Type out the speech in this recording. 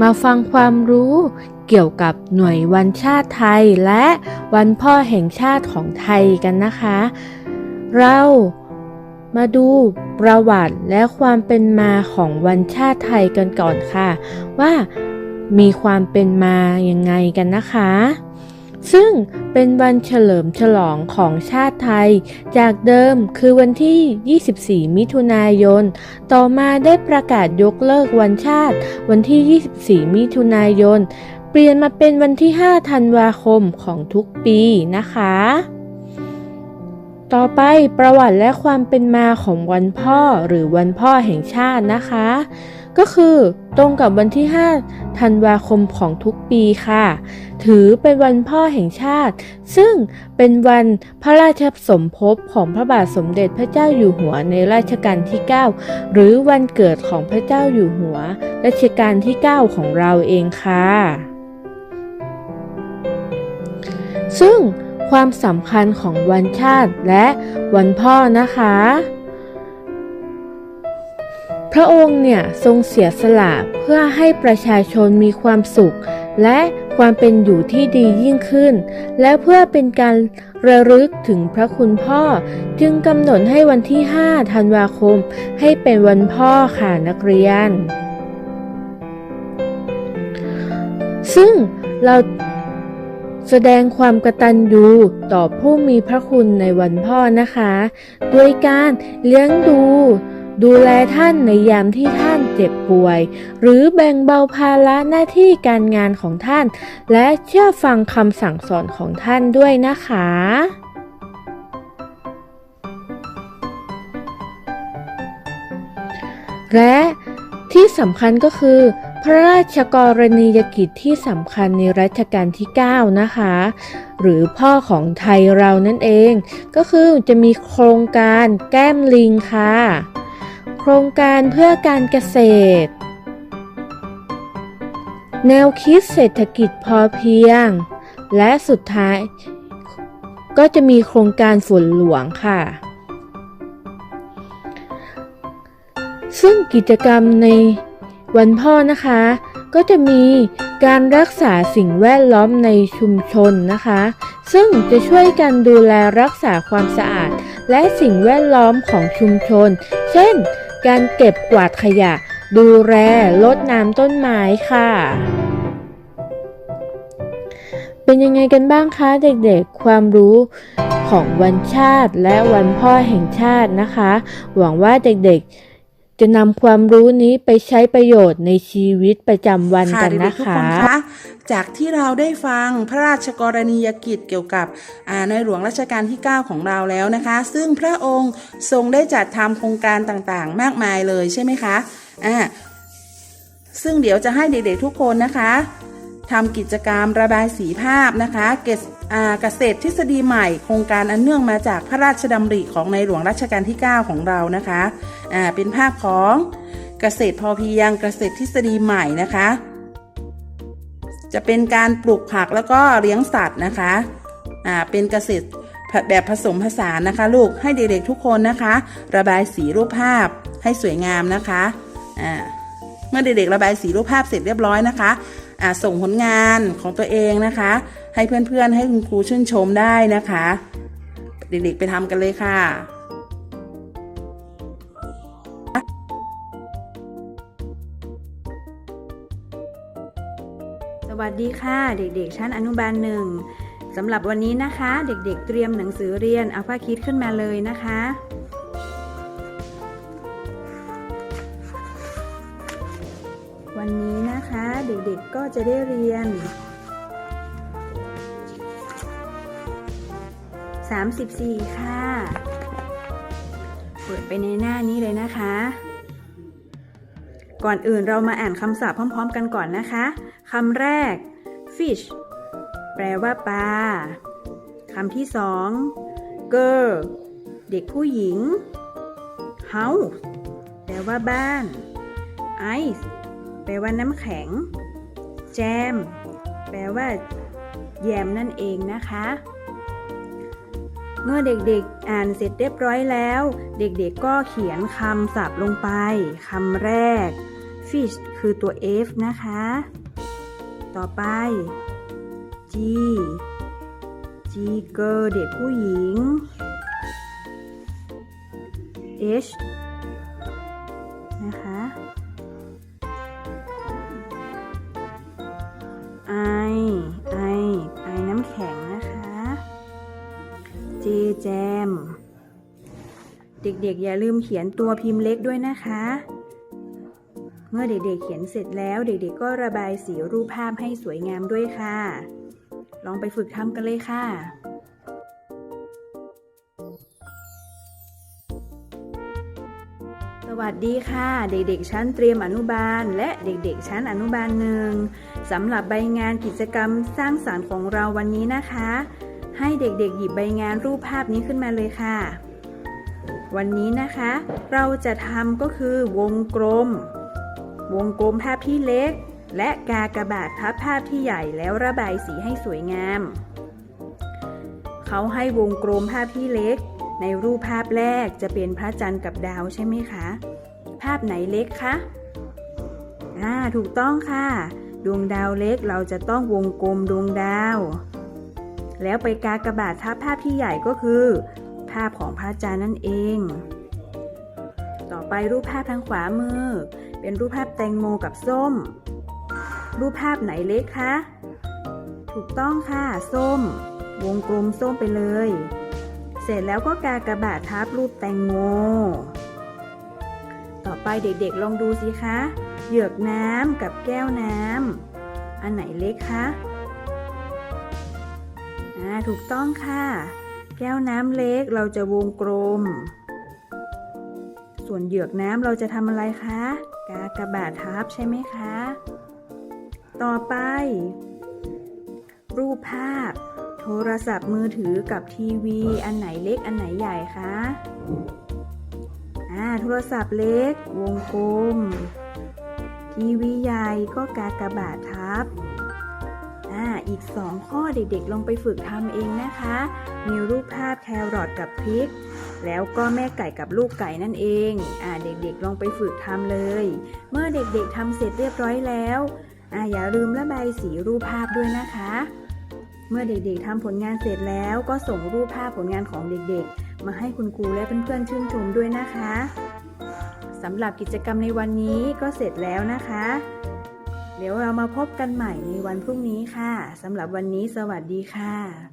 มาฟังความรู้เกี่ยวกับหน่วยวันชาติไทยและวันพ่อแห่งชาติของไทยกันนะคะ เรามาดูประวัติและความเป็นมาของวันชาติไทยกันก่อนค่ะ ว่ามีความเป็นมายังไงกันนะคะ ซึ่งเป็นวันเฉลิมฉลองของชาติไทย จากเดิมคือวันที่ 24 มิถุนายน ต่อมาได้ประกาศยกเลิกวันชาติ วันที่ 24 มิถุนายน เปลี่ยนมาเป็นวันที่ 5 ธันวาคมของทุกปีนะคะ ต่อไปประวัติและความเป็นมาของวันพ่อหรือวันพ่อแห่งชาตินะคะ ก็คือตรงกับวันที่ 5 ธันวาคมของทุกปีค่ะ ถือเป็นวันพ่อแห่งชาติ ซึ่งเป็นวันพระราชสมภพของพระบาทสมเด็จพระเจ้าอยู่หัวในรัชกาลที่ 9 หรือวันเกิดของพระเจ้าอยู่หัวรัชกาลที่ 9 ของเราเองค่ะ ซึ่งความสำคัญของวันชาติและวันพ่อนะคะ พระองค์เนี่ยทรงเสียสละเพื่อให้ประชาชนมีความสุข และความเป็นอยู่ที่ดียิ่งขึ้น และเพื่อเป็นการระลึกถึงพระคุณพ่อ จึงกำหนดให้วันที่ 5 ธันวาคม ให้เป็นวันพ่อค่ะนักเรียน ซึ่งเราแสดงความกตัญญูต่อผู้มีพระคุณในวันพ่อนะคะ ด้วยการเลี้ยงดู ดูแลท่านในยามที่ท่านเจ็บป่วย หรือแบ่งเบาภาระหน้าที่การงานของท่าน และเชื่อฟังคำสั่งสอนของท่านด้วยนะคะ และที่สำคัญก็คือ พระราชกรณียกิจที่สำคัญในรัชกาลที่ 9 นะคะ หรือพ่อของไทยเรานั่นเอง ก็คือจะมีโครงการแก้มลิงค่ะ โครงการเพื่อการเกษตร แนวคิดเศรษฐกิจพอเพียง และสุดท้าย ก็จะมีโครงการฝนหลวงค่ะ ซึ่งกิจกรรมในวันพ่อนะคะ ก็จะมีการรักษาสิ่งแวดล้อมในชุมชนนะคะ ซึ่งจะช่วยกันดูแลรักษาความสะอาด และสิ่งแวดล้อมของชุมชน เช่น การเก็บกวาดขยะ ดูแลลดน้ำต้นไม้ค่ะ เป็นยังไงกันบ้างคะเด็กๆ ความรู้ของวันชาติและวันพ่อแห่งชาตินะคะ หวังว่าเด็กๆ จะนำความรู้นี้ไปใช้ประโยชน์ในชีวิตประจำวันกันนะคะ จากที่เราได้ฟังพระราชกรณียกิจเกี่ยวกับอ่าในหลวงรัชกาลที่ 9 ของเราแล้วนะคะ ซึ่งพระองค์ทรงได้จัดทำโครงการต่างๆ มากมายเลยใช่ไหมคะอ่าซึ่งเดี๋ยวจะให้เด็กๆทุกคนนะคะ ทำกิจกรรมระบายสีภาพนะคะเกษเกษตรทฤษฎีใหม่ โครงการอันเนื่องมาจากพระราชดำริของในหลวงรัชกาลที่ 9 ของเรานะคะเป็นภาพของเกษตรพอเพียงเกษตรทฤษฎีใหม่นะคะ จะเป็นการปลูกผักแล้วก็เลี้ยงสัตว์นะคะเป็นเกษตรแบบผสมผสานนะคะ ลูกให้เด็กๆทุกคนนะคะ ระบายสีรูปภาพให้สวยงามนะคะเมื่อเด็กๆระบายสีรูปภาพเสร็จเรียบร้อยนะคะ ส่งผลงานของตัวเองนะคะ ให้เพื่อนๆให้คุณครูชื่นชมได้นะคะ เด็กๆไปทำกันเลยค่ะสวัสดีค่ะ เด็กๆ ชั้นอนุบาลหนึ่งสำหรับวันนี้นะคะ เด็กๆ เตรียมหนังสือเรียนเอาผ้าคิดขึ้นมาเลยนะคะ วันนี้นะ คะ เด็กๆก็จะได้เรียน 34 ค่ะ เปิดไปในหน้านี้เลยนะคะ ก่อนอื่นเรามาอ่านคำศัพท์พร้อมๆ กันก่อนนะคะคำแรก fish แปลว่าปลาคำที่สอง girl เด็กผู้หญิง house แปลว่าบ้าน ice แปลว่าน้ำแข็ง jam แปลว่า แยมนั่นเองนะคะ เมื่อเด็กๆอ่านเสร็จเรียบร้อยแล้ว เด็กๆก็เขียนคำศัพท์ลงไปคำแรก fish คือตัว F นะคะ ต่อไป G G girl เด็กผู้หญิง H เด็กๆ อย่าลืมเขียนตัวพิมพ์เล็กด้วยนะคะ เมื่อเด็กๆ เขียนเสร็จแล้ว เด็กๆ ก็ระบายสีรูปภาพให้สวยงามด้วยค่ะ ลองไปฝึกทำกันเลยค่ะสวัสดีค่ะ เด็กๆ ชั้นเตรียมอนุบาล และเด็กๆ ชั้นอนุบาลหนึ่งสำหรับใบงานกิจกรรมสร้างสารรค์ของเราวันนี้นะคะ ให้เด็กๆ หยิบใบงานรูปภาพนี้ขึ้นมาเลยค่ะ วันนี้นะคะ เราจะทำก็คือวงกลม วงกลมภาพที่เล็ก และกากระบาททับภาพที่ใหญ่แล้วระบายสีให้สวยงาม เขาให้วงกลมภาพที่เล็ก ในรูปภาพแรกจะเป็นพระจันทร์กับดาวใช่ไหมคะ ภาพไหนเล็กคะอ่าถูกต้องค่ะ ดวงดาวเล็กเราจะต้องวงกลมดวงดาว แล้วไปกากระบาททับภาพที่ใหญ่ก็คือ ภาพของพระจันทร์นั่นเอง ต่อไปรูปภาพทางขวามือ เป็นรูปภาพแตงโมกับส้ม รูปภาพไหนเล็กคะ ถูกต้องค่ะ ส้ม วงกลมส้มไปเลย เสร็จแล้วก็กากระบาททับรูปแตงโม ต่อไปเด็กๆลองดูสิคะ เหยือกน้ำกับแก้วน้ำ อันไหนเล็กคะถูกต้องค่ะ แก้วน้ำเล็กเราจะวงกลม ส่วนเหยือกน้ำเราจะทำอะไรคะ กากระบาททับใช่ไหมคะ ต่อไป รูปภาพ โทรศัพท์มือถือกับทีวี อันไหนเล็กอันไหนใหญ่คะอ่าโทรศัพท์เล็ก วงกลม ทีวีใหญ่ก็กากระบาททับ อ่าอีกสองข้อเด็กๆ ลองไปฝึกทำเองนะคะ มีรูปภาพแครอทกับพริก แล้วก็แม่ไก่กับลูกไก่นั่นเองอ่าเด็กๆ ลองไปฝึกทำเลย เมื่อเด็กๆทำเสร็จเรียบร้อยแล้วอ่าอย่าลืมระบายสีรูปภาพด้วยนะคะ เมื่อเด็กๆทำผลงานเสร็จแล้วก็ส่งรูปภาพผลงานของเด็กๆ มาให้คุณครูและเพื่อนๆชื่นชมด้วยนะคะสำหรับกิจกรรมในวันนี้ก็เสร็จแล้วนะคะ เดี๋ยวเรามาพบกันใหม่ในวันพรุ่งนี้ค่ะสำหรับวันนี้สวัสดีค่ะ